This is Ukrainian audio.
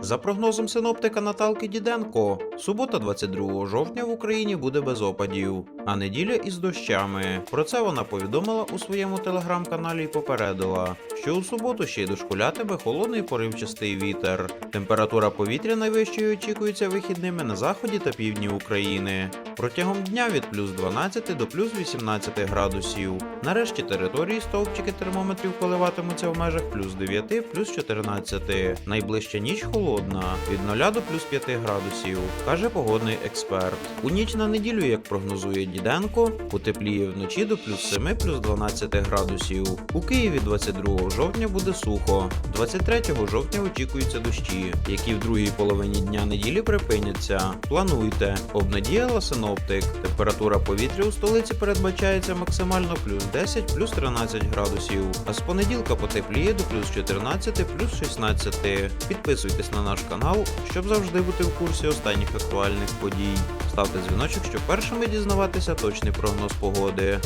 За прогнозом синоптика Наталки Діденко, субота 22 жовтня в Україні буде без опадів, а неділя із дощами. Про це вона повідомила у своєму телеграм-каналі і попередила, що у суботу ще й дошкулятиме холодний поривчастий вітер. Температура повітря найвищою очікується вихідними на заході та півдні України. Протягом дня від плюс 12 до плюс 18 градусів. Нарешті території стовпчики термометрів коливатимуться в межах плюс 9, плюс 14. Найближча ніч холодна від 0 до плюс 5 градусів, каже погодний експерт. У ніч на неділю, як прогнозує Діденко, потепліє вночі до плюс 7, плюс 12 градусів. У Києві 22 жовтня буде сухо. 23 жовтня очікуються дощі, які в другій половині дня неділі припиняться. Плануйте, обнадіяла синоптик. Температура повітря у столиці передбачається максимально плюс 10, плюс 13 градусів. А з понеділка потепліє до плюс 14, плюс 16. Підписуйтесь на наш канал, щоб завжди бути в курсі останніх актуальних подій. Ставте дзвіночок, щоб першими дізнаватися точний прогноз погоди.